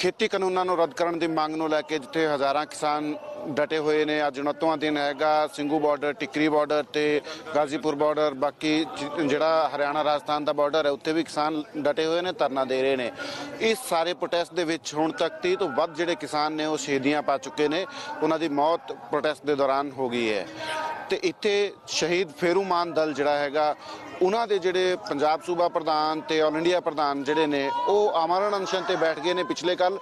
ਖੇਤੀ ਕਾਨੂੰਨਾਂ ਨੂੰ ਰੱਦ ਕਰਨ ਦੀ ਮੰਗ ਨੂੰ ਲੈ ਕੇ ਜਿੱਥੇ ਹਜ਼ਾਰਾਂ ਕਿਸਾਨ ਡਟੇ ਹੋਏ ਨੇ, ਅੱਜ ਉਨੱਤਵਾਂ ਦਿਨ ਹੈਗਾ ਸਿੰਘੂ ਬਾਰਡਰ, ਟਿਕਰੀ ਬਾਰਡਰ ਤੇ ਗਾਜ਼ੀਪੁਰ ਬਾਰਡਰ, ਬਾਕੀ ਜਿਹੜਾ ਹਰਿਆਣਾ ਰਾਜਸਥਾਨ ਦਾ ਬਾਰਡਰ ਹੈ, ਉੱਥੇ ਵੀ ਕਿਸਾਨ ਡਟੇ ਹੋਏ ਨੇ, ਧਰਨਾ ਦੇ ਰਹੇ ਨੇ। ਇਸ ਸਾਰੇ ਪ੍ਰੋਟੈਸਟ ਦੇ ਵਿੱਚ ਹੁਣ ਤੱਕ 30 ਤੋਂ ਵੱਧ ਜਿਹੜੇ ਕਿਸਾਨ ਨੇ, ਉਹ ਸ਼ਹੀਦੀਆਂ ਪਾ ਚੁੱਕੇ ਨੇ, ਉਹਨਾਂ ਦੀ ਮੌਤ ਪ੍ਰੋਟੈਸਟ ਦੇ ਦੌਰਾਨ ਹੋ ਗਈ ਹੈ। ਤੇ ਇੱਥੇ ਸ਼ਹੀਦ ਫੇਰੂਮਾਨ ਦਲ ਜਿਹੜਾ ਹੈਗਾ ਉਹਨਾਂ ਦੇ ਜਿਹੜੇ ਪੰਜਾਬ ਸੂਬਾ ਪ੍ਰਧਾਨ ਤੇ ਆਲ ਇੰਡੀਆ ਪ੍ਰਧਾਨ ਜਿਹੜੇ ਨੇ ਉਹ ਆਮਰਨ ਅਨਸ਼ਨ ਤੇ ਬੈਠ ਗਏ ਨੇ ਪਿਛਲੇ ਕੱਲ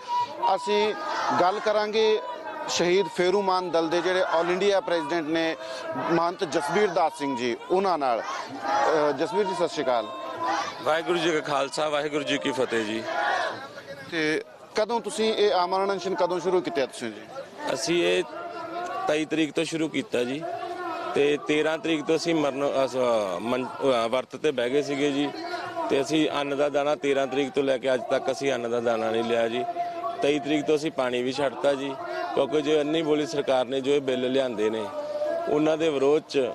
ਅਸੀਂ ਗੱਲ ਕਰਾਂਗੇ ਸ਼ਹੀਦ ਫੇਰੂਮਾਨ ਦਲ ਦੇ ਜਿਹੜੇ ਆਲ ਇੰਡੀਆ ਪ੍ਰੈਜ਼ੀਡੈਂਟ ਨੇ ਮਹੰਤ ਜਸਬੀਰ ਦਾਸ ਸਿੰਘ ਜੀ ਉਹਨਾਂ ਨਾਲ। ਅਹ ਜਸਬੀਰ ਜੀ ਸਤਿ ਸ਼੍ਰੀ ਅਕਾਲ। ਵਾਹਿਗੁਰੂ ਜੀ ਕਾ ਖਾਲਸਾ ਵਾਹਿਗੁਰੂ ਜੀ ਕੀ ਫਤਿਹ ਜੀ। ਤੇ ਕਦੋਂ ਤੁਸੀਂ ਇਹ ਆਮਰਨ ਅਨਸ਼ਨ ਕਦੋਂ ਸ਼ੁਰੂ ਕੀਤਾ ਤੁਸੀਂ ਜੀ? ਅਸੀਂ ਇਹ 23 ਤਰੀਕ ਤੋਂ ਸ਼ੁਰੂ ਕੀਤਾ ਜੀ। ਤੇ 13 ਤਰੀਕ ਤੋਂ ਅਸੀਂ ਮਰਨ ਅਸ- ਮਨ- ਅ, ਵਰਤ ਤੇ ਬਹਿ ਗਏ ਸੀਗੇ ਜੀ। ਤੇ ਅਸੀਂ ਅੰਨ ਦਾ ਦਾਣਾ 13 ਤਰੀਕ ਤੋਂ ਲੈ ਕੇ ਅੱਜ ਤੱਕ ਅਸੀਂ ਅੰਨ ਦਾ ਦਾਣਾ ਨਹੀਂ ਲਿਆ ਜੀ। 23 ਤਰੀਕ ਤੋਂ ਅਸੀਂ ਪਾਣੀ ਵੀ ਛੱਡਤਾ ਜੀ ਕਿਉਂਕਿ ਜੋ ਅੰਨੀ ਬੋਲੀ ਸਰਕਾਰ ਨੇ ਜੋ ਇਹ ਬਿੱਲ ਲਿਆਂਦੇ ਨੇ ਉਹਨਾਂ ਦੇ ਵਿਰੋਧ ਚ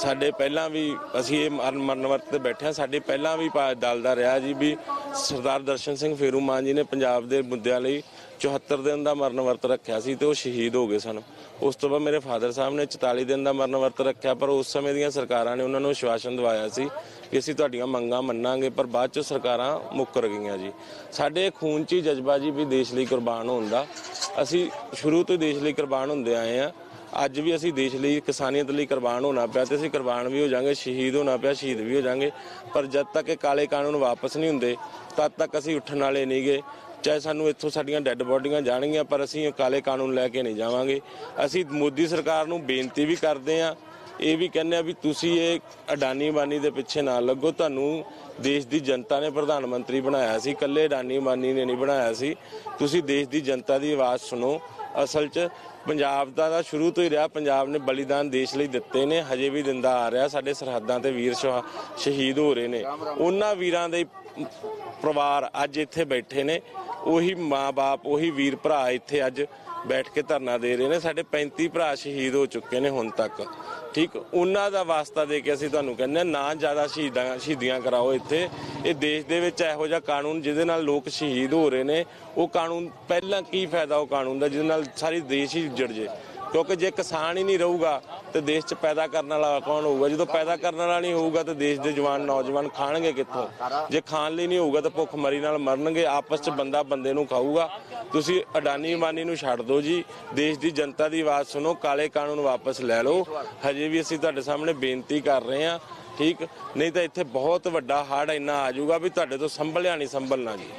ਸਾਡੇ ਪਹਿਲਾਂ ਵੀ ਅਸੀਂ ਇਹ ਮਰਨ ਮਰਨ ਵਰਤ ਤੇ ਬੈਠੇ ਹਾਂ। ਸਾਡੇ ਪਹਿਲਾਂ ਵੀ ਪਾ- ਦਲ ਦਾ ਰਿਹਾ ਜੀ ਵੀ ਸਰਦਾਰ ਦਰਸ਼ਨ ਸਿੰਘ ਫੇਰੂ ਮਾਨ ਜੀ ਨੇ ਪੰਜਾਬ ਦੇ ਮੁੱਦਿਆਂ ਲਈ 74 ਦਿਨ ਦਾ ਮਰਨ ਵਰਤ ਰੱਖਿਆ ਸੀ ਤੇ ਉਹ ਸ਼ਹੀਦ ਹੋ ਗਏ ਸਨ। ਉਸ ਤੋਂ ਬਾਅਦ ਮੇਰੇ ਫਾਦਰ ਸਾਹਿਬ ਨੇ 44 ਦਿਨ ਦਾ ਮਰਨ ਵਰਤ ਰੱਖਿਆ, ਪਰ ਉਸ ਸਮੇਂ ਦੀਆਂ ਸਰਕਾਰਾਂ ਨੇ ਉਹਨਾਂ ਨੂੰ ਵਿਸ਼ਵਾਸਨ ਦਿਵਾਇਆ ਸੀ ਕਿ ਅਸੀਂ ਤੁਹਾਡੀਆਂ ਮੰਗਾਂ ਮੰਨਾਂਗੇ, ਪਰ ਬਾਅਦ ਚ ਸਰਕਾਰਾਂ ਮੁੱਕਰ ਗਈਆਂ ਜੀ। ਸਾਡੇ ਖੂਨ 'ਚ ਹੀ ਜਜ਼ਬਾ ਜੀ ਵੀ ਦੇਸ਼ ਲਈ ਕੁਰਬਾਨ ਹੋਣ ਦਾ। ਅਸੀਂ ਸ਼ੁਰੂ ਤੋਂ ਹੀ ਦੇਸ਼ ਲਈ ਕੁਰਬਾਨ ਹੁੰਦੇ ਆਏ ਆ ਅੱਜ ਵੀ ਅਸੀਂ ਦੇਸ਼ ਲਈ, ਕਿਸਾਨੀਅਤ ਲਈ ਕੁਰਬਾਨ ਹੋਣਾ ਪਿਆ ਤੇ ਅਸੀਂ ਕੁਰਬਾਨ ਵੀ ਹੋ ਜਾਾਂਗੇ, ਸ਼ਹੀਦ ਹੋਣਾ ਪਿਆ, ਸ਼ਹੀਦ ਵੀ ਹੋ ਜਾਾਂਗੇ। ਪਰ ਜਦ ਤੱਕ ਇਹ ਕਾਲੇ ਕਾਨੂੰਨ ਵਾਪਸ ਨਹੀਂ ਹੁੰਦੇ, ਤਦ ਤੱਕ ਅਸੀਂ ਉੱਠਣ ਵਾਲੇ ਨਹੀਂਗੇ ਚਾਹੇ ਸਾਨੂੰ ਇੱਥੋਂ ਸਾਡੀਆਂ ਡੈੱਡ ਬੋਡੀਆਂ ਜਾਣਗੀਆਂ, ਪਰ ਅਸੀਂ ਕਾਲੇ ਕਾਨੂੰਨ ਲੈ ਕੇ ਨਹੀਂ ਜਾਵਾਂਗੇ। ਅਸੀਂ ਮੋਦੀ ਸਰਕਾਰ ਨੂੰ ਬੇਨਤੀ ਵੀ ਕਰਦੇ ਆਂ ਇਹ ਵੀ ਕਹਿੰਦੇ ਆ ਵੀ ਤੁਸੀਂ ਇਹ ਅਡਾਨੀ ਬਾਨੀ ਦੇ ਪਿੱਛੇ ਨਾ ਲੱਗੋ। ਤੁਹਾਨੂੰ ਦੇਸ਼ ਦੀ ਜਨਤਾ ਨੇ ਪ੍ਰਧਾਨ ਮੰਤਰੀ ਬਣਾਇਆ ਸੀ, ਇਕੱਲੇ ਅਡਾਨੀ ਬਾਨੀ ਨੇ ਨਹੀਂ ਬਣਾਇਆ ਸੀ। ਤੁਸੀਂ ਦੇਸ਼ ਦੀ ਜਨਤਾ ਦੀ ਆਵਾਜ਼ ਸੁਣੋ। ਅਸਲ 'ਚ ਪੰਜਾਬ ਦਾ ਤਾਂ ਸ਼ੁਰੂ ਤੋਂ ਹੀ ਰਿਹਾ, ਪੰਜਾਬ ਨੇ ਬਲੀਦਾਨ ਦੇਸ਼ ਲਈ ਦਿੱਤੇ ਨੇ, ਹਜੇ ਵੀ ਦਿੰਦਾ ਆ ਰਿਹਾ। ਸਾਡੇ ਸਰਹੱਦਾਂ ਤੇ ਵੀਰ ਸ਼ਹਾ- ਸ਼ਹੀਦ ਹੋ ਰਹੇ ਨੇ। ਉਹਨਾਂ ਵੀਰਾਂ ਦੇ ਪਰਿਵਾਰ ਅੱਜ ਇੱਥੇ ਬੈਠੇ ਨੇ ਉਹੀ ਮਾਂ-ਬਾਪ ਉਹੀ ਵੀਰ ਭਰਾ ਇੱਥੇ ਅੱਜ ਬੈਠ ਕੇ ਧਰਨਾ ਦੇ ਰਹੇ ਨੇ। ਸਾਡੇ 35 ਭਰਾ ਸ਼ਹੀਦ ਹੋ ਚੁੱਕੇ ਨੇ ਹੁਣ ਤੱਕ। ਠੀਕ ਉਹਨਾਂ ਦਾ ਵਾਸਤਾ ਦੇ ਕੇ ਅਸੀਂ ਤੁਹਾਨੂੰ ਕਹਿੰਦੇ ਹਾਂ, ਨਾ ਜ਼ਿਆਦਾ ਸ਼ਹੀਦਾਂ ਸ਼ਹੀਦੀਆਂ ਕਰਾਓ ਇੱਥੇ। ਇਹ ਦੇਸ਼ ਦੇ ਵਿੱਚ ਇਹੋ ਜਿਹਾ ਕਾਨੂੰਨ ਜਿਹਦੇ ਨਾਲ ਲੋਕ ਸ਼ਹੀਦ ਹੋ ਰਹੇ ਨੇ ਉਹ ਕਾਨੂੰਨ ਪਹਿਲਾਂ ਕੀ ਫਾਇਦਾ ਉਹ ਕਾਨੂੰਨ ਦਾ ਜਿਹਦੇ ਨਾਲ ਸਾਰੀ ਦੇਸ਼ ਹੀ ਜੜ ਜੇ। ਕਿਉਂਕਿ ਜੇ ਕਿਸਾਨ ਹੀ ਨਹੀਂ ਰਹੂਗਾ ਤੇ ਦੇਸ਼ 'ਚ ਪੈਦਾ ਕਰਨ ਵਾਲਾ ਕੌਣ ਹੋਊਗਾ? ਜਦੋਂ ਪੈਦਾ ਕਰਨ ਵਾਲਾ ਨਹੀਂ ਹੋਊਗਾ ਤੇ ਦੇਸ਼ ਦੇ ਜਵਾਨ ਨੌਜਵਾਨ ਖਾਣਗੇ ਕਿੱਥੋਂ? ਜੇ ਖਾਣ ਲਈ ਨਹੀਂ ਹੋਊਗਾ ਤਾਂ ਭੁੱਖ ਮਰੀ ਨਾਲ ਮਰਨਗੇ, ਆਪਸ 'ਚ ਬੰਦਾ ਬੰਦੇ ਨੂੰ ਖਾਊਗਾ। ਤੁਸੀਂ ਅਡਾਨੀ ਮਾਨੀ ਨੂੰ ਛੱਡ ਦਿਓ ਜੀ। ਦੇਸ਼ ਦੀ ਜਨਤਾ ਦੀ ਆਵਾਜ਼ ਸੁਣੋ, ਕਾਲੇ ਕਾਨੂੰਨ ਵਾਪਸ ਲੈ ਲਓ। ਹਜੇ ਵੀ ਅਸੀਂ ਤੁਹਾਡੇ ਸਾਹਮਣੇ ਬੇਨਤੀ ਕਰ ਰਹੇ ਹਾਂ, ਠੀਕ? ਨਹੀਂ ਤਾਂ ਇੱਥੇ ਬਹੁਤ ਵੱਡਾ ਹੜ ਇੰਨਾ ਆ ਜਾਊਗਾ ਵੀ ਤੁਹਾਡੇ ਤੋਂ ਸੰਭਲਿਆ ਨਹੀਂ, ਸੰਭਲਣਾ ਜੀ।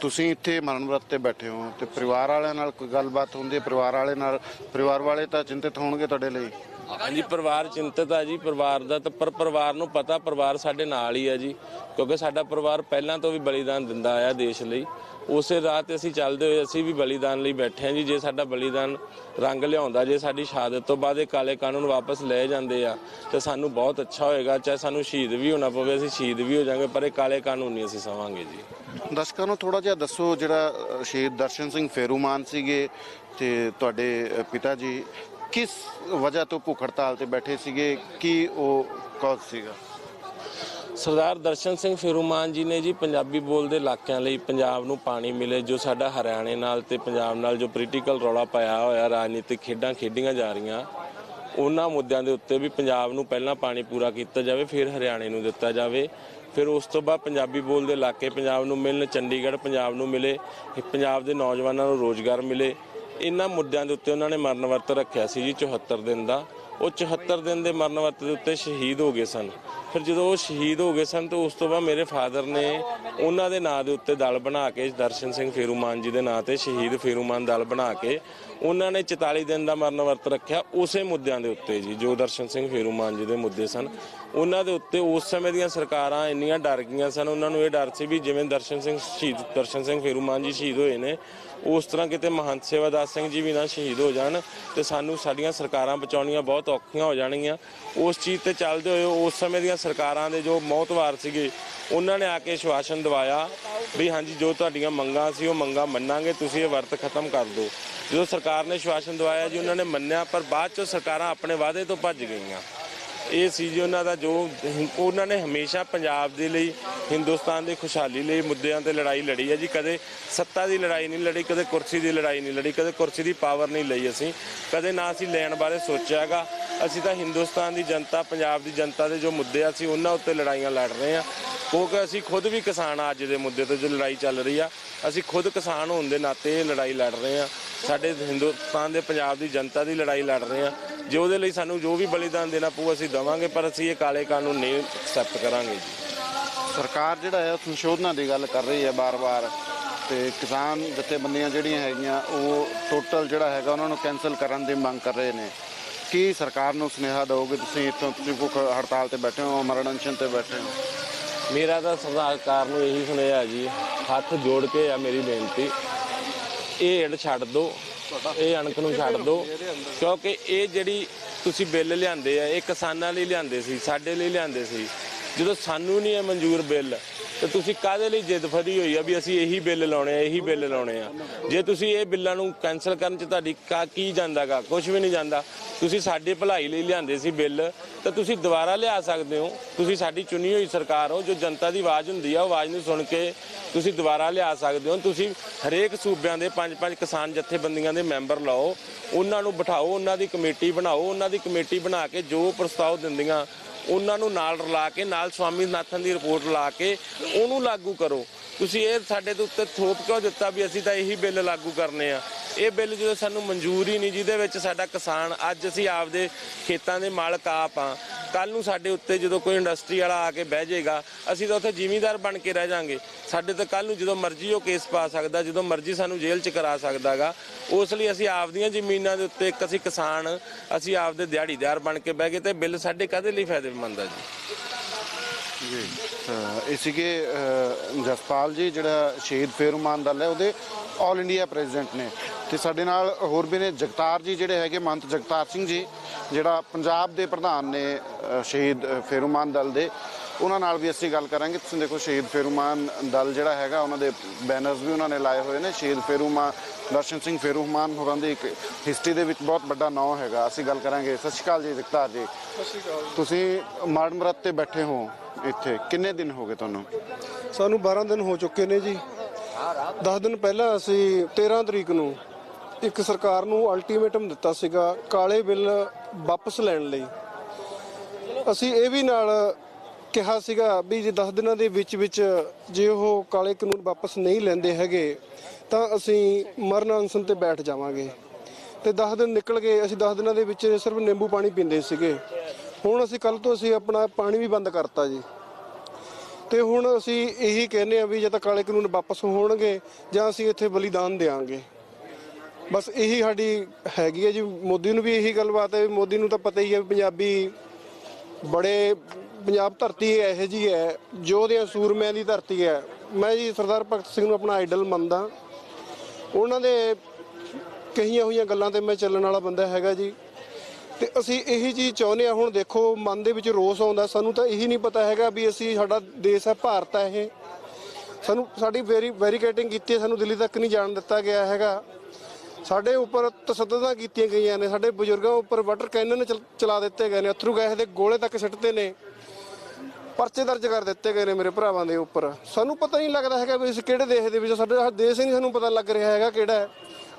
ਤੁਸੀਂ ਇੱਥੇ ਮਰਨ ਵਰਤ ਤੇ ਬੈਠੇ ਹੋ ਤੇ ਪਰਿਵਾਰ ਵਾਲਿਆਂ ਨਾਲ ਕੋਈ ਗੱਲਬਾਤ ਹੁੰਦੀ ਹੈ? ਪਰਿਵਾਰ ਵਾਲੇ ਨਾਲ ਪਰਿਵਾਰ ਵਾਲੇ ਤਾਂ ਚਿੰਤਿਤ ਹੋਣਗੇ ਤੁਹਾਡੇ ਲਈ? ਹਾਂਜੀ ਪਰਿਵਾਰ ਚਿੰਤਤ ਆ ਜੀ, ਪਰਿਵਾਰ ਦਾ ਤਾਂ ਪਰ ਪਰਿਵਾਰ ਨੂੰ ਪਤਾ, ਪਰਿਵਾਰ ਸਾਡੇ ਨਾਲ ਹੀ ਆ ਜੀ, ਕਿਉਂਕਿ ਸਾਡਾ ਪਰਿਵਾਰ ਪਹਿਲਾਂ ਤੋਂ ਵੀ ਬਲੀਦਾਨ ਦਿੰਦਾ ਆਇਆ ਦੇਸ਼ ਲਈ। ਉਸੇ ਰਾਹ ਤੇ ਅਸੀਂ ਚੱਲਦੇ ਹੋਏ ਅਸੀਂ ਵੀ ਬਲੀਦਾਨ ਲਈ ਬੈਠੇ ਹਾਂ ਜੀ, ਜੇ ਸਾਡਾ ਬਲੀਦਾਨ ਰੰਗ ਲਿਆਉਂਦਾ, ਜੇ ਸਾਡੀ ਸ਼ਹਾਦਤ ਤੋਂ ਬਾਅਦ ਇਹ ਕਾਲੇ ਕਾਨੂੰਨ ਵਾਪਸ ਲੈ ਜਾਂਦੇ ਆ, ਤੇ ਸਾਨੂੰ ਬਹੁਤ ਅੱਛਾ ਹੋਏਗਾ, ਚਾਹੇ ਸਾਨੂੰ ਸ਼ਹੀਦ ਵੀ ਹੋਣਾ ਪਵੇ, ਅਸੀਂ ਸ਼ਹੀਦ ਵੀ ਹੋ ਜਾਾਂਗੇ, ਪਰ ਇਹ ਕਾਲੇ ਕਾਨੂੰਨ ਨਹੀਂ ਅਸੀਂ ਸਵਾਂਗੇ ਜੀ। ਦਰਸ਼ਕਾਂ ਨੂੰ ਥੋੜਾ ਜਿਹਾ ਦੱਸੋ, ਜਿਹੜਾ ਸ਼ਹੀਦ ਦਰਸ਼ਨ ਸਿੰਘ ਫੇਰੂਮਾਨ ਸੀਗੇ ਤੇ ਤੁਹਾਡੇ ਪਿਤਾ ਜੀ ਕਿਸ ਵਜ੍ਹਾ ਤੋਂ ਭੁੱਖ ਹੜਤਾਲ ਤੇ ਬੈਠੇ ਸੀਗੇ? ਕੀ ਉਹ ਕੌਜ਼ ਸੀਗਾ? ਸਰਦਾਰ ਦਰਸ਼ਨ ਸਿੰਘ ਫਿਰੂਮਾਨ ਜੀ ਨੇ ਜੀ ਪੰਜਾਬੀ ਬੋਲਦੇ ਇਲਾਕਿਆਂ ਲਈ ਪੰਜਾਬ ਨੂੰ ਪਾਣੀ ਮਿਲੇ, ਜੋ ਸਾਡਾ ਹਰਿਆਣੇ ਨਾਲ ਤੇ ਪੰਜਾਬ ਨਾਲ ਜੋ ਪੋਲੀਟੀਕਲ ਰੌਲਾ ਪਾਇਆ ਹੋਇਆ, ਰਾਜਨੀਤਿਕ ਖੇਡਾਂ ਖੇਡੀਆਂ ਜਾ ਰਹੀਆਂ, ਉਹਨਾਂ ਮੁੱਦਿਆਂ ਦੇ ਉੱਤੇ ਵੀ ਪੰਜਾਬ ਨੂੰ ਪਹਿਲਾਂ ਪਾਣੀ ਪੂਰਾ ਕੀਤਾ ਜਾਵੇ, ਫਿਰ ਹਰਿਆਣੇ ਨੂੰ ਦਿੱਤਾ ਜਾਵੇ। ਫਿਰ ਉਸ ਤੋਂ ਬਾਅਦ ਪੰਜਾਬੀ ਬੋਲਦੇ ਇਲਾਕੇ ਪੰਜਾਬ ਨੂੰ ਮਿਲਣ, ਚੰਡੀਗੜ੍ਹ ਪੰਜਾਬ ਨੂੰ ਮਿਲੇ ਪੰਜਾਬ ਦੇ ਨੌਜਵਾਨਾਂ ਨੂੰ ਰੋਜ਼ਗਾਰ ਮਿਲੇ ਇਹਨਾਂ ਮੁੱਦਿਆਂ ਦੇ ਉੱਤੇ ਉਹਨਾਂ ਨੇ ਮਰਨ ਵਰਤ ਰੱਖਿਆ ਸੀ ਜੀ 74 ਦਿਨ ਦਾ। ਉਹ 74 ਦਿਨ ਦੇ ਮਰਨ ਵਰਤ ਦੇ ਉੱਤੇ ਸ਼ਹੀਦ ਹੋ ਗਏ ਸਨ। ਫਿਰ ਜਦੋਂ ਉਹ ਸ਼ਹੀਦ ਹੋ ਗਏ ਸਨ ਤਾਂ ਉਸ ਤੋਂ ਬਾਅਦ ਮੇਰੇ ਫਾਦਰ ਨੇ ਉਹਨਾਂ ਦੇ ਨਾਂ ਦੇ ਉੱਤੇ ਦਲ ਬਣਾ ਕੇ, ਦਰਸ਼ਨ ਸਿੰਘ ਫੇਰੂਮਾਨ ਜੀ ਦੇ ਨਾਂ ਤੇ ਸ਼ਹੀਦ ਫੇਰੂਮਾਨ ਦਲ ਬਣਾ ਕੇ ਉਹਨਾਂ ਨੇ 44 ਦਿਨ ਦਾ ਮਰਨ ਵਰਤ ਰੱਖਿਆ ਉਸੇ ਮੁੱਦਿਆਂ ਦੇ ਉੱਤੇ ਜੀ, ਜੋ ਦਰਸ਼ਨ ਸਿੰਘ ਫੇਰੂਮਾਨ ਜੀ ਦੇ ਮੁੱਦੇ ਸਨ। ਉਹਨਾਂ ਦੇ ਉੱਤੇ ਉਸ ਸਮੇਂ ਦੀਆਂ ਸਰਕਾਰਾਂ ਇੰਨੀਆਂ ਡਰ ਗਈਆਂ ਸਨ, ਉਹਨਾਂ ਨੂੰ ਇਹ ਡਰ ਸੀ ਵੀ ਜਿਵੇਂ ਦਰਸ਼ਨ ਸਿੰਘ ਸ਼ਹੀਦ, ਦਰਸ਼ਨ ਸਿੰਘ ਫੇਰੂਮਾਨ ਜੀ ਸ਼ਹੀਦ ਹੋਏ ਨੇ, ਉਸ ਤਰ੍ਹਾਂ ਕਿਤੇ ਮਹੰਤ ਸੇਵਾਦਾਸ ਸਿੰਘ ਜੀ ਵੀ ਨਾ ਸ਼ਹੀਦ ਹੋ ਜਾਣ ਤੇ ਸਾਨੂੰ ਸਾਡੀਆਂ ਸਰਕਾਰਾਂ ਬਚਾਉਣੀਆਂ ਬਹੁਤ ਔਖੀਆਂ ਹੋ ਜਾਣਗੀਆਂ। ਉਸ ਚੀਜ਼ ਤੇ ਚੱਲਦੇ ਹੋਏ ਉਸ ਸਮੇਂ ਦੀਆਂ ਸਰਕਾਰਾਂ ਦੇ ਜੋ ਮੌਤਵਾਰ ਸੀਗੇ, ਉਹਨਾਂ ਨੇ ਆ ਕੇ ਸ਼ਵਾਸਨ ਦਿਵਾਇਆ ਵੀ ਹਾਂਜੀ, ਜੋ ਤੁਹਾਡੀਆਂ ਮੰਗਾਂ ਸੀ ਉਹ ਮੰਗਾਂ ਮੰਨਾਂਗੇ, ਤੁਸੀਂ ਇਹ ਵਰਤ ਖਤਮ ਕਰ ਦਿਓ। ਜਦੋਂ ਸਰਕਾਰ ਨੇ ਸ਼ਵਾਸਨ ਦਿਵਾਇਆ ਜੀ, ਉਹਨਾਂ ਨੇ ਮੰਨਿਆ, ਪਰ ਬਾਅਦ ਚੋਂ ਸਰਕਾਰਾਂ ਆਪਣੇ ਵਾਅਦੇ ਤੋਂ ਭੱਜ ਗਈਆਂ। ਇਹ ਸੀ ਜੀ ਉਹਨਾਂ ਦਾ ਜੋ ਉਹਨਾਂ ਨੇ ਹਮੇਸ਼ਾ ਪੰਜਾਬ ਦੇ ਲਈ, ਹਿੰਦੁਸਤਾਨ ਦੀ ਖੁਸ਼ਹਾਲੀ ਲਈ ਮੁੱਦਿਆਂ ਤੇ ਲੜਾਈ ਲੜੀ ਹੈ ਜੀ। ਕਦੇ ਸੱਤਾ ਦੀ ਲੜਾਈ ਨਹੀਂ ਲੜੀ, ਕਦੇ ਕੁਰਸੀ ਦੀ ਲੜਾਈ ਨਹੀਂ ਲੜੀ, ਕਦੇ ਕੁਰਸੀ ਦੀ ਪਾਵਰ ਨਹੀਂ ਲਈ ਅਸੀਂ। ਕਦੇ ਨਾ ਅਸੀਂ ਲੈਣ ਬਾਰੇ ਸੋਚਿਆਗਾ ਅਸੀਂ ਤਾਂ ਹਿੰਦੁਸਤਾਨ ਦੀ ਜਨਤਾ, ਪੰਜਾਬ ਦੀ ਜਨਤਾ ਦੇ ਜੋ ਮੁੱਦੇ ਆ, ਅਸੀਂ ਉਹਨਾਂ ਉੱਤੇ ਲੜਾਈਆਂ ਲੜ ਰਹੇ ਆ ਕਿਉਂਕਿ ਅਸੀਂ ਖੁਦ ਵੀ ਕਿਸਾਨ ਆ ਅੱਜ ਦੇ ਮੁੱਦੇ ਤੇ ਜੋ ਲੜਾਈ ਚੱਲ ਰਹੀ ਆ। ਅਸੀਂ ਖੁਦ ਕਿਸਾਨ ਹੋਣ ਦੇ ਨਾਤੇ ਇਹ ਲੜਾਈ ਲੜ ਰਹੇ ਆ ਸਾਡੇ ਹਿੰਦੁਸਤਾਨ ਦੇ ਪੰਜਾਬ ਦੀ ਜਨਤਾ ਦੀ ਲੜਾਈ ਲੜ ਰਹੇ ਆ ਜੇ ਉਹਦੇ ਲਈ ਸਾਨੂੰ ਜੋ ਵੀ ਬਲੀਦਾਨ ਦੇਣਾ ਪਊ, ਅਸੀਂ ਦਵਾਂਗੇ, ਪਰ ਅਸੀਂ ਇਹ ਕਾਲੇ ਕਾਨੂੰਨ ਨਹੀਂ ਐਕਸੈਪਟ ਕਰਾਂਗੇ ਜੀ। ਸਰਕਾਰ ਜਿਹੜਾ ਹੈ ਸੰਸ਼ੋਧਨਾਂ ਦੀ ਗੱਲ ਕਰ ਰਹੀ ਹੈ ਬਾਰ-ਬਾਰ। ਤੇ ਕਿਸਾਨ ਜਥੇਬੰਦੀਆਂ ਜਿਹੜੀਆਂ ਹੈਗੀਆਂ, ਉਹ ਟੋਟਲ ਜਿਹੜਾ ਹੈਗਾ, ਉਹਨਾਂ ਨੂੰ ਕੈਨਸਲ ਕਰਨ ਦੀ ਮੰਗ ਕਰ ਰਹੇ ਨੇ। ਕੀ ਸਰਕਾਰ ਨੂੰ ਸੁਨੇਹਾ ਦਿਓਗੇ ਤੁਸੀਂ ਇੱਥੋਂ ਤੁਸੀਂ ਭੁੱਖ ਹੜਤਾਲ ਤੇ ਬੈਠੇ ਹੋ ਅਮਰਨ ਅਨਸ਼ਨ ਤੇ ਬੈਠੇ ਹੋ? ਮੇਰਾ ਤਾਂ ਸਰਕਾਰ ਨੂੰ ਇਹੀ ਸੁਨੇਹਾ ਜੀ, ਹੱਥ ਜੋੜ ਕੇ ਆ ਮੇਰੀ ਬੇਨਤੀ। ਇਹ ਏਡ ਛੱਡ ਦਿਓ ਇਹ ਅਣਖ ਨੂੰ ਛੱਡ ਦਿਓ ਕਿਉਂਕਿ ਇਹ ਜਿਹੜੀ ਤੁਸੀਂ ਬਿੱਲ ਲਿਆਂਦੇ ਆ, ਇਹ ਕਿਸਾਨਾਂ ਲਈ ਲਿਆਂਦੇ ਸੀ, ਸਾਡੇ ਲਈ ਲਿਆਂਦੇ ਸੀ। ਜਦੋਂ ਸਾਨੂੰ ਨਹੀਂ ਇਹ ਮਨਜ਼ੂਰ ਬਿੱਲ ਤੇ ਤੁਸੀਂ ਕਾਹਦੇ ਲਈ ਜਿੱਦ ਫੜੀ ਹੋਈ ਆ ਵੀ ਅਸੀਂ ਇਹੀ ਬਿੱਲ ਲਾਉਣੇ ਆ, ਇਹੀ ਬਿੱਲ ਲਾਉਣੇ ਆ? ਜੇ ਤੁਸੀਂ ਇਹ ਬਿੱਲਾਂ ਨੂੰ ਕੈਨਸਲ ਕਰਨ ਚ ਤੁਹਾਡੀ ਕਾ, ਕੀ ਜਾਂਦਾਗਾ ਕੁਝ ਵੀ ਨਹੀਂ ਜਾਂਦਾ। ਤੁਸੀਂ ਸਾਡੇ ਭਲਾਈ ਲਈ ਲਿਆਂਦੇ ਸੀ ਬਿੱਲ, ਤਾਂ ਤੁਸੀਂ ਦੁਬਾਰਾ ਲਿਆ ਸਕਦੇ ਹੋ। ਤੁਸੀਂ ਸਾਡੀ ਚੁਣੀ ਹੋਈ ਸਰਕਾਰ ਹੋ, ਜੋ ਜਨਤਾ ਦੀ ਆਵਾਜ਼ ਹੁੰਦੀ ਆ, ਉਹ ਆਵਾਜ਼ ਨੂੰ ਸੁਣ ਕੇ ਤੁਸੀਂ ਦੁਬਾਰਾ ਲਿਆ ਸਕਦੇ ਹੋ। ਤੁਸੀਂ ਹਰੇਕ ਸੂਬਿਆਂ ਦੇ ਪੰਜ ਪੰਜ ਕਿਸਾਨ ਜਥੇਬੰਦੀਆਂ ਦੇ ਮੈਂਬਰ ਲਾਓ। ਉਹਨਾਂ ਨੂੰ ਬਿਠਾਓ, ਉਹਨਾਂ ਦੀ ਕਮੇਟੀ ਬਣਾਓ। ਉਹਨਾਂ ਦੀ ਕਮੇਟੀ ਬਣਾ ਕੇ ਜੋ ਪ੍ਰਸਤਾਵ ਦਿੰਦੀਆਂ ਉਹਨਾਂ ਨੂੰ ਨਾਲ ਰਲਾ ਕੇ, ਨਾਲ ਸਵਾਮੀਨਾਥਨ ਦੀ ਰਿਪੋਰਟ ਲਾ ਕੇ ਉਹਨੂੰ ਲਾਗੂ ਕਰੋ। ਤੁਸੀਂ ਇਹ ਸਾਡੇ ਦੇ ਉੱਤੇ ਥੋਪ ਕਿਉਂ ਦਿੱਤਾ ਵੀ ਅਸੀਂ ਤਾਂ ਇਹੀ ਬਿੱਲ ਲਾਗੂ ਕਰਨੇ ਆ? ਇਹ ਬਿੱਲ ਜਦੋਂ ਸਾਨੂੰ ਮਨਜ਼ੂਰ ਹੀ ਨਹੀਂ, ਜਿਹਦੇ ਵਿੱਚ ਸਾਡਾ ਕਿਸਾਨ ਅੱਜ ਅਸੀਂ ਆਪਦੇ ਖੇਤਾਂ ਦੇ ਮਾਲਕ ਆਪ ਆ। ਕੱਲ ਨੂੰ ਸਾਡੇ ਉੱਤੇ ਜਦੋਂ ਕੋਈ ਇੰਡਸਟਰੀ ਵਾਲਾ ਆ ਕੇ ਬਹਿ ਜਾਏਗਾ, ਅਸੀਂ ਤਾਂ ਉੱਥੇ ਜ਼ਿਮੀਂਦਾਰ ਬਣ ਕੇ ਰਹਿ ਜਾਾਂਗੇ। ਸਾਡੇ ਤਾਂ ਕੱਲ ਨੂੰ ਜਦੋਂ ਮਰਜ਼ੀ ਉਹ ਕੇਸ ਪਾ ਸਕਦਾ, ਜਦੋਂ ਮਰਜ਼ੀ ਸਾਨੂੰ ਜੇਲ੍ਹ 'ਚ ਕਰਾ ਸਕਦਾਗਾ। ਉਸ ਲਈ ਅਸੀਂ ਆਪਦੀਆਂ ਜ਼ਮੀਨਾਂ ਦੇ ਉੱਤੇ ਇੱਕ ਅਸੀਂ ਕਿਸਾਨ, ਅਸੀਂ ਆਪਦੇ ਦਿਹਾੜੀਦਾਰ ਬਣ ਕੇ ਬਹਿ ਗਏ ਤੇ ਬਿੱਲ ਸਾਡੇ ਕਾਹਦੇ ਲਈ ਫਾਇਦੇਮੰਦ ਆ ਜੀ? ਜੀ। ਇਹ ਸੀਗੇ ਜਸਪਾਲ ਜੀ, ਜਿਹੜਾ ਸ਼ਹੀਦ ਫੇਰੂਮਾਨ ਦਲ ਹੈ, ਉਹਦੇ ਆਲ ਇੰਡੀਆ ਪ੍ਰੈਜ਼ੀਡੈਂਟ ਨੇ। ਤੇ ਸਾਡੇ ਨਾਲ ਹੋਰ ਵੀ ਨੇ ਜਗਤਾਰ ਜੀ ਜਿਹੜੇ ਹੈਗੇ, ਮੰਤ ਜਗਤਾਰ ਸਿੰਘ ਜੀ, ਜਿਹੜਾ ਪੰਜਾਬ ਦੇ ਪ੍ਰਧਾਨ ਨੇ ਸ਼ਹੀਦ ਫੇਰੂਮਾਨ ਦਲ ਦੇ। ਉਹਨਾਂ ਨਾਲ ਵੀ ਅਸੀਂ ਗੱਲ ਕਰਾਂਗੇ। ਤੁਸੀਂ ਦੇਖੋ, ਸ਼ਹੀਦ ਫੇਰੂਮਾਨ ਦਲ ਜਿਹੜਾ ਹੈਗਾ, ਉਹਨਾਂ ਦੇ ਬੈਨਰਸ ਵੀ ਉਹਨਾਂ ਨੇ ਲਾਏ ਹੋਏ ਨੇ। ਸ਼ਹੀਦ ਫੇਰੂਮਾਨ ਦਰਸ਼ਨ ਸਿੰਘ ਫੇਰੂਮਾਨ ਹੋਰਾਂ ਦੀ ਇੱਕ ਹਿਸਟਰੀ ਦੇ ਵਿੱਚ ਬਹੁਤ ਵੱਡਾ ਨਾਮ ਹੈਗਾ। ਅਸੀਂ ਗੱਲ ਕਰਾਂਗੇ। ਸਤਿ ਸ਼੍ਰੀ ਅਕਾਲ ਜੀ ਜਗਤਾਰ ਜੀ। ਤੁਸੀਂ ਮਾੜਮਰਤ ਤੇ ਬੈਠੇ ਹੋ ਇੱਥੇ। ਕਿੰਨੇ ਦਿਨ ਹੋ ਗਏ ਤੁਹਾਨੂੰ? ਸਾਨੂੰ 12 ਦਿਨ ਹੋ ਚੁੱਕੇ ਨੇ ਜੀ। 10 ਦਿਨ ਪਹਿਲਾਂ ਅਸੀਂ 13 ਤਰੀਕ ਨੂੰ ਇੱਕ ਸਰਕਾਰ ਨੂੰ ਅਲਟੀਮੇਟਮ ਦਿੱਤਾ ਸੀਗਾ ਕਾਲੇ ਬਿੱਲ ਵਾਪਸ ਲੈਣ ਲਈ। ਅਸੀਂ ਇਹ ਵੀ ਨਾਲ ਕਿਹਾ ਸੀਗਾ ਵੀ ਜੇ 10 ਦਿਨਾਂ ਦੇ ਵਿੱਚ ਵਿੱਚ ਜੇ ਉਹ ਕਾਲੇ ਕਾਨੂੰਨ ਵਾਪਸ ਨਹੀਂ ਲੈਂਦੇ ਹੈਗੇ, ਤਾਂ ਅਸੀਂ ਮਰਨ ਅਨਸ਼ਨ ਤੇ ਬੈਠ ਜਾਵਾਂਗੇ। ਤੇ 10 ਦਿਨ ਨਿਕਲ ਗਏ, ਅਸੀਂ 10 ਦਿਨਾਂ ਦੇ ਵਿੱਚ ਸਿਰਫ ਨਿੰਬੂ ਪਾਣੀ ਪੀਂਦੇ ਸੀਗੇ। ਹੁਣ ਅਸੀਂ ਕੱਲ ਤੋਂ ਅਸੀਂ ਆਪਣਾ ਪਾਣੀ ਵੀ ਬੰਦ ਕਰਤਾ ਜੀ। ਤੇ ਹੁਣ ਅਸੀਂ ਇਹੀ ਕਹਿੰਦੇ ਆ ਵੀ ਜੇ ਤਾਂ ਕਾਲੇ ਕਾਨੂੰਨ ਵਾਪਸ ਹੋਣਗੇ, ਜਾਂ ਅਸੀਂ ਇੱਥੇ ਬਲੀਦਾਨ ਦੇਵਾਂਗੇ ਬਸ ਇਹੀ ਸਾਡੀ ਹੈਗੀ ਹੈ ਜੀ। ਮੋਦੀ ਨੂੰ ਵੀ ਇਹੀ ਗੱਲਬਾਤ ਹੈ ਵੀ ਮੋਦੀ ਨੂੰ ਤਾਂ ਪਤਾ ਹੀ ਹੈ ਵੀ ਪੰਜਾਬੀ ਬੜੇ ਪੰਜਾਬ ਧਰਤੀ ਇਹੋ ਜੀ ਹੈ, ਜੋ ਉਹਦੇ ਸੂਰਮਿਆਂ ਦੀ ਧਰਤੀ ਹੈ। ਮੈਂ ਜੀ ਸਰਦਾਰ ਭਗਤ ਸਿੰਘ ਨੂੰ ਆਪਣਾ ਆਈਡਲ ਮੰਨਦਾ। ਉਹਨਾਂ ਦੇ ਕਹੀਆਂ ਹੋਈਆਂ ਗੱਲਾਂ ਤੇ ਮੈਂ ਚੱਲਣ ਵਾਲਾ ਬੰਦਾ ਹੈਗਾ ਜੀ। ਤੇ ਅਸੀਂ ਇਹੀ ਚੀਜ਼ ਚਾਹੁੰਦੇ ਆ ਹੁਣ ਦੇਖੋ, ਮਨ ਦੇ ਵਿੱਚ ਰੋਸ ਆਉਂਦਾ। ਸਾਨੂੰ ਤਾਂ ਇਹੀ ਨਹੀਂ ਪਤਾ ਹੈਗਾ ਵੀ ਅਸੀਂ, ਸਾਡਾ ਦੇਸ਼ ਹੈ ਭਾਰਤ ਹੈ ਇਹ। ਸਾਨੂੰ, ਸਾਡੀ ਵੈਰੀ ਵੈਰੀਕੇਟਿੰਗ ਕੀਤੀ ਹੈ, ਸਾਨੂੰ ਦਿੱਲੀ ਤੱਕ ਨਹੀਂ ਜਾਣ ਦਿੱਤਾ ਗਿਆ ਹੈਗਾ। ਸਾਡੇ ਉੱਪਰ ਤਸੱਦਦਾਂ ਕੀਤੀਆਂ ਗਈਆਂ ਨੇ, ਸਾਡੇ ਬਜ਼ੁਰਗਾਂ ਉੱਪਰ ਵਾਟਰ ਕੈਨਨ ਚਲਾ ਦਿੱਤੇ ਗਏ ਨੇ। ਅਥਰੂ ਗੈਸ ਦੇ ਗੋਲੇ ਤੱਕ ਸਿੱਟਦੇ ਨੇ। ਪਰਚੇ ਦਰਜ ਕਰ ਦਿੱਤੇ ਗਏ ਨੇ ਮੇਰੇ ਭਰਾਵਾਂ ਦੇ ਉੱਪਰ। ਸਾਨੂੰ ਪਤਾ ਨਹੀਂ ਲੱਗਦਾ ਹੈਗਾ ਵੀ ਅਸੀਂ ਕਿਹੜੇ ਦੇਸ਼ ਦੇ ਵਿੱਚ ਸਾਡਾ ਦੇਸ਼ ਹੀ ਨਹੀਂ ਸਾਨੂੰ ਪਤਾ ਲੱਗ ਰਿਹਾ ਹੈਗਾ ਕਿਹੜਾ ਹੈ।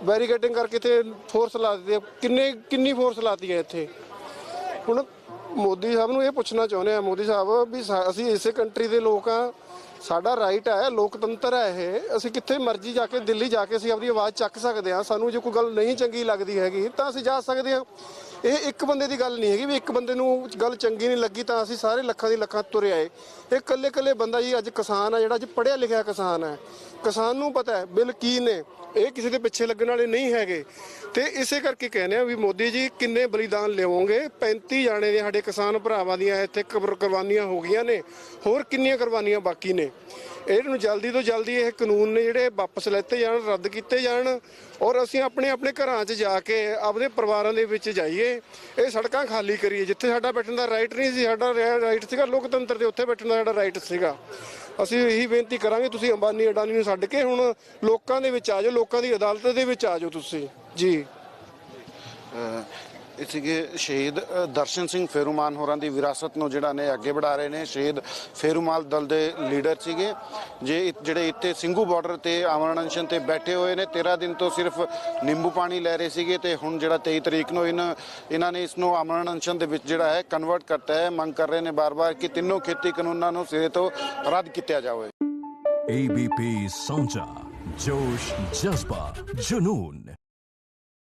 ਬੈਰੀਕੇਡਿੰਗ ਕਰਕੇ ਤੇ ਫੋਰਸ ਲਾ ਦਿੱਤੇ ਕਿੰਨੇ, ਕਿੰਨੀ ਫੋਰਸ ਲਾਤੀ ਹੈ ਇੱਥੇ? ਹੁਣ ਮੋਦੀ ਸਾਹਿਬ ਨੂੰ ਇਹ ਪੁੱਛਣਾ ਚਾਹੁੰਦੇ ਆ। ਮੋਦੀ ਸਾਹਿਬ ਵੀ ਸਾ- ਅਸੀਂ ਇਸੇ ਕੰਟਰੀ ਦੇ ਲੋਕ ਆ। ਸਾਡਾ ਰਾਈਟ ਹੈ ਲੋਕਤੰਤਰ ਹੈ ਇਹ। ਅਸੀਂ ਕਿੱਥੇ ਮਰਜ਼ੀ ਜਾ ਕੇ, ਦਿੱਲੀ ਜਾ ਕੇ ਅਸੀਂ ਆਪਣੀ ਆਵਾਜ਼ ਚੱਕ ਸਕਦੇ ਹਾਂ। ਸਾਨੂੰ ਜੇ ਕੋਈ ਗੱਲ ਨਹੀਂ ਚੰਗੀ ਲੱਗਦੀ ਹੈਗੀ, ਤਾਂ ਅਸੀਂ ਜਾ ਸਕਦੇ ਹਾਂ। ਇਹ ਇੱਕ ਬੰਦੇ ਦੀ ਗੱਲ ਨਹੀਂ ਹੈਗੀ ਵੀ ਇੱਕ ਬੰਦੇ ਨੂੰ ਗੱਲ ਚੰਗੀ ਨਹੀਂ ਲੱਗੀ ਤਾਂ ਅਸੀਂ ਸਾਰੇ ਲੱਖਾਂ ਦੀ ਲੱਖਾਂ ਤੁਰੇ ਆਏ। ਇਹ ਇਕੱਲੇ ਇਕੱਲੇ ਬੰਦਾ ਜੀ ਅੱਜ ਕਿਸਾਨ ਆ, ਜਿਹੜਾ ਅੱਜ ਪੜ੍ਹਿਆ ਲਿਖਿਆ ਕਿਸਾਨ ਹੈ ਕਿਸਾਨ ਨੂੰ ਪਤਾ ਹੈ, ਬਿੱਲ ਕੀ ਨੇ। ਇਹ ਕਿਸੇ ਦੇ ਪਿੱਛੇ ਲੱਗਣ ਵਾਲੇ ਨਹੀਂ ਹੈਗੇ। ਤੇ ਇਸੇ ਕਰਕੇ ਕਹਿੰਦੇ ਆ ਵੀ ਮੋਦੀ ਜੀ, ਕਿੰਨੇ ਬਲੀਦਾਨ ਲਿਆਵੋਗੇ 35 ਜਾਣੇ ਦੇ ਸਾਡੇ ਕਿਸਾਨ ਭਰਾਵਾਂ ਦੀਆਂ ਇੱਥੇ ਕਬਰ ਕੁਰਬਾਨੀਆਂ ਹੋ ਗਈਆਂ ਨੇ। ਹੋਰ ਕਿੰਨੀਆਂ ਕੁਰਬਾਨੀਆਂ ਬਾਕੀ ਨੇ? ਇਹਨੂੰ ਜਲਦੀ ਤੋਂ ਜਲਦੀ ਇਹ ਕਾਨੂੰਨ ਨੇ ਜਿਹੜੇ ਵਾਪਸ ਲੈਤੇ ਜਾਣ, ਰੱਦ ਕੀਤੇ ਜਾਣ ਔਰ ਅਸੀਂ ਆਪਣੇ ਆਪਣੇ ਘਰਾਂ 'ਚ ਜਾ ਕੇ ਆਪਦੇ ਪਰਿਵਾਰਾਂ ਦੇ ਵਿੱਚ ਜਾਈਏ। ਇਹ ਸੜਕਾਂ ਖਾਲੀ ਕਰੀਏ, ਜਿੱਥੇ ਸਾਡਾ ਬੈਠਣ ਦਾ ਰਾਈਟ ਨਹੀਂ ਸੀ, ਸਾਡਾ ਰਾਈਟ ਸੀਗਾ, ਲੋਕਤੰਤਰ ਦੇ ਉੱਥੇ ਬੈਠਣ ਦਾ ਸਾਡਾ ਰਾਈਟ ਸੀਗਾ। ਅਸੀਂ ਇਹੀ ਬੇਨਤੀ ਕਰਾਂਗੇ, ਤੁਸੀਂ ਅੰਬਾਨੀ ਅਡਾਨੀ ਨੂੰ ਛੱਡ ਕੇ ਹੁਣ ਲੋਕਾਂ ਦੇ ਵਿੱਚ ਆ ਜਾਓ, ਲੋਕਾਂ ਦੀ ਅਦਾਲਤ ਦੇ ਵਿੱਚ ਆ ਜਾਓ ਤੁਸੀਂ। ਜੀ। ਇਹ ਸੀਗੇ ਸ਼ਹੀਦ ਦਰਸ਼ਨ ਸਿੰਘ ਫੇਰੂਮਾਨ ਹੋਰਾਂ ਦੀ ਵਿਰਾਸਤ ਨੂੰ ਜਿਹੜਾ ਨੇ ਅੱਗੇ ਵਧਾ ਰਹੇ ਨੇ। ਸ਼ਹੀਦ ਫੇਰੂਮਾਲ ਦਲ ਦੇ ਲੀਡਰ ਸੀਗੇ। ਜੇ ਜਿਹੜੇ ਇੱਥੇ ਸਿੰਘੂ ਬਾਰਡਰ ਤੇ ਆਵਰਣਸ਼ਨ ਤੇ ਬੈਠੇ ਹੋਏ ਨੇ 13 ਦਿਨ ਤੋਂ ਸਿਰਫ ਨਿੰਬੂ ਪਾਣੀ ਲੈ ਰਹੇ ਸੀਗੇ ਤੇ ਹੁਣ ਜਿਹੜਾ 23 ਤਰੀਕ ਨੂੰ ਇਹਨਾਂ ਇਹਨਾਂ ਨੇ ਇਸ ਨੂੰ ਆਵਰਣਸ਼ਨ ਦੇ ਵਿੱਚ ਜਿਹੜਾ ਹੈ ਕਨਵਰਟ ਕਰਤਾ ਹੈ। ਮੰਗ ਕਰ ਰਹੇ ਨੇ ਬਾਰ-ਬਾਰ ਕਿ ਤਿੰਨੋਂ ਖੇਤੀ ਕਾਨੂੰਨਾਂ ਨੂੰ ਸਿਰੇ ਤੋਂ ਰੱਦ ਕੀਤਾ ਜਾਵੇ। ABP ਸੌਂਚਾ, ਜੋਸ਼, ਜਜ਼ਬਾ, ਜਨੂਨ।